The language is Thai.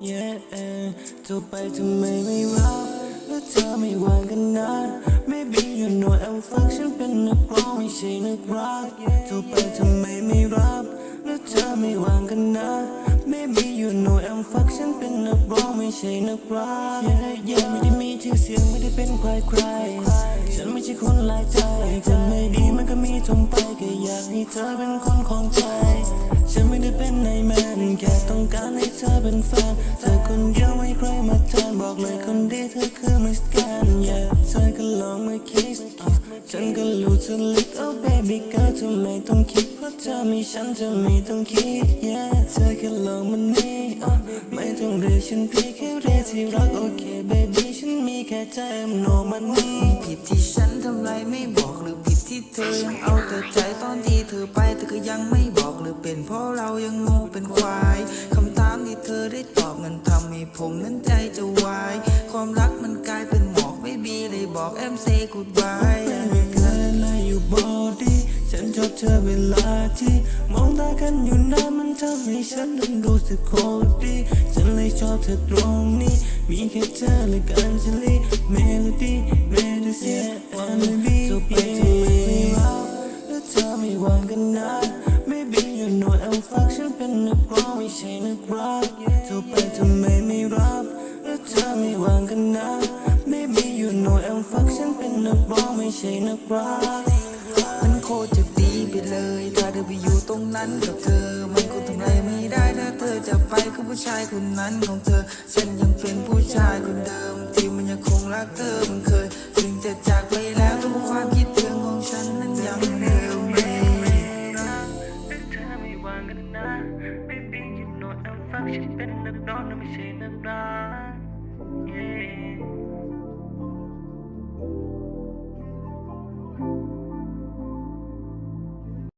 Yeah เธอไปทำไมไม่รับ แล้วเธอไม่วางกันนะ Maybe you know I'm fuck ฉันเป็นนักร้องไม่ใช่นักรักเธอไปทำไมไม่รับ แล้วเธอไม่วางกันนะ Maybe you know I'm fuck ฉันเป็นนักร้องไม่ใช่นักรัก Yeah yeah ไม่ได้มีชื่อเสียงไม่ได้เป็นใครใคร ฉันไม่ใช่คนหลายใจจะไม่ดีมันก็มีทมไปก็อยากให้เธอเป็นคนของใจ ต้องการให้เธอเป็นแฟน เธอคนเดียวไม่ใครมาแทนบอกเลยคนดีเธอคือมิสแกน yeah เธอก็ลองมาคิสฉันก็รู้เธอลิก oh baby girl เธอไม่ต้องคิดเพราะเธอมีฉันเธอไม่ต้องคิด yeah เธอแค่ลองมันนี่ไม่ต้องเรียกฉันพี่แค่เรียกที่รักโอเค baby ฉันมีแค่ใจ I'm no money ผิดที่ฉันทำไรไม่บอกหรือผิดที่เธอยังเอาแต่ใจตอนที่เธอไปเธอก็ยังไม่บอกหรือเป็นเพราะเรายังโง่เป็นควาย ได้ตอบมันทำให้ผมนั้นใจจะวาย ความรักมันกลายเป็นหมอกไม่บีเลยบอกแอมเซกูดบายไม่เคยเลยอยู่บอดี้ฉันชอบเธอเวลาที่มองตากันอยู่นานมันทำให้ฉันนั้นรู้สึกโคตรดีฉันเลยชอบเธอตรงนี้ มีแค่เธอและกันชลีเมโลดี้เมโลดี้วันนี้จ นเป็นนักร้องไม่ใช่นักรักเธอไปทำไมไม่รับแล้วเธอไม่วางกันนะ Maybe you know I'm fuck ฉันเป็นนักร้องไม่ใช่นักรักมันโคตรจะดีไปเลย ถ้าเธอไปอยู่ตรงนั้นกับเธอ มันคงทำอะไรไม่ได้ถ้าเธอจะไปกับผู้ชายคนนั้นของเธอ ฉันยังเป็นผู้ชายคนเดิมที่มันยังคงรักเธอเหมันเคย Don't let me see nothing nice. Yeah.